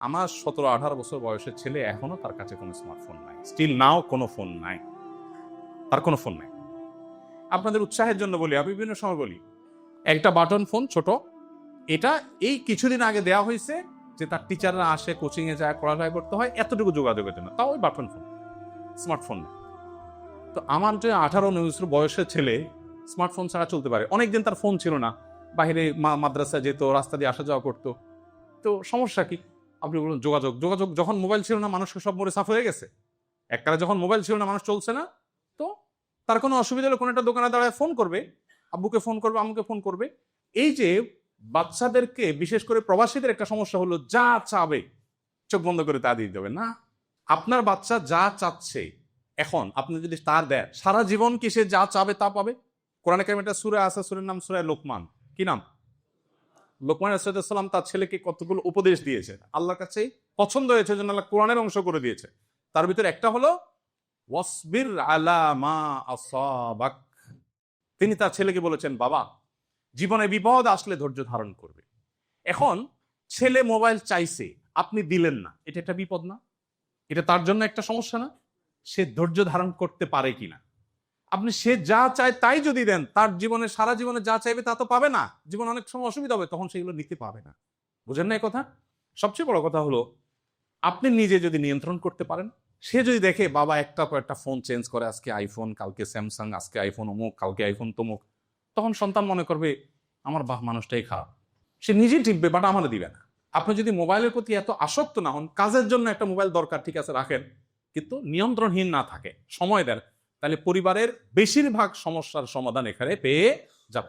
আমার সতেরো, আঠারো বছর বয়সের ছেলে এখনও তার কাছে কোনো স্মার্টফোন নাই। স্টিল নাও কোনো ফোন নাই। তার কোনো ফোন নাই। আপনাদের উৎসাহের জন্য বলি, আমি বিভিন্ন সময় বলি, একটা বাটন ফোন ছোট, এটা এই কিছুদিন আগে দেওয়া হয়েছে যে তার টিচাররা আসে কোচিং এ যায় পড়াশোনা করতে হয়, এতটুকু যোগাযোগের জন্য। তাও ওই বাটন ফোন স্মার্টফোন না তো আমার যে আঠারো, উনিশ বয়সের ছেলে স্মার্টফোন ছাড়া চলতে পারে। অনেকদিন তার ফোন ছিল না। বাইরে মাদ্রাসা যেত, রাস্তা দিয়ে আসা যাওয়া করতো। তো সমস্যা কি? আপনি বলুন, যোগাযোগ। যোগাযোগ যখন মোবাইল ছিল না, মানুষকে সব মরে সাফ হয়ে গেছে। এককালে যখন মোবাইল ছিল না, মানুষ চলছে না, তো তার কোনো অসুবিধা হলে কোনো একটা দোকানে দাঁড়ায় ফোন করবে, আব্বুকে ফোন করবে, আম্মুকে ফোন করবে। এই যে বাচ্চাদেরকে, বিশেষ করে প্রবাসীদের একটা সমস্যা হলো, যা চাবে, চোখ বন্ধ করে তা দিয়ে দেবে না? আপনার বাচ্চা যা চাচ্ছে, এখন আপনি যদি তার দেন, সারা জীবন কি সে যা চাবে তা পাবে? কোরআন কারিমে একটা সুরে আছে, সুরের নাম সুরায় লোকমান। কি নাম? লোকমান রাসুলাম তার ছেলেকে কতগুলো উপদেশ দিয়েছে আল্লাহর কাছে পছন্দ হয়েছে জন্য আল্লাহ কোরআনের অংশ করে দিয়েছে। তার ভিতরে একটা হলো তিনি তার ছেলেকে বলেছেন, বাবা, জীবনে বিপদ আসলে ধৈর্য ধারণ করবে। এখন ছেলে মোবাইল চাইছে, আপনি দিলেন না। এটা একটা বিপদ না? এটা তার জন্য একটা সমস্যা না? সে ধৈর্য ধারণ করতে পারে কিনা? আপনি সে যা চায় তাই যদি দেন, তার জীবনে, সারা জীবনে যা চাইবে তা তো পাবে না। জীবন অনেক সময় অসুবিধা হবে, তখন সেগুলো নিতে পাবে না। বুঝেন না কথা? সবচেয়ে বড় কথা হলো, আপনি নিজে যদি নিয়ন্ত্রণ করতে পারেন, সে যদি দেখে, বাবা, একটা পর একটা ফোন চেঞ্জ করে, আজকে আইফোন কালকে স্যামসাং আজকে আইফোন অমুক, কালকে আইফোন তমুক। তখন সন্তান মনে করবে, আমার বাহ, মানুষটাই খারাপ। সে নিজেই টিপবে বাট আমার দিবে না। আপনি যদি মোবাইলের প্রতি এত আসক্ত না হন, কাজের জন্য একটা মোবাইল দরকার, ঠিক আছে, রাখেন, কিন্তু নিয়ন্ত্রণহীন না থাকে, সময় দেন। তাহলে পরিবারের বেশিরভাগ সমস্যার সমাধান এখানে পেয়ে যাবে।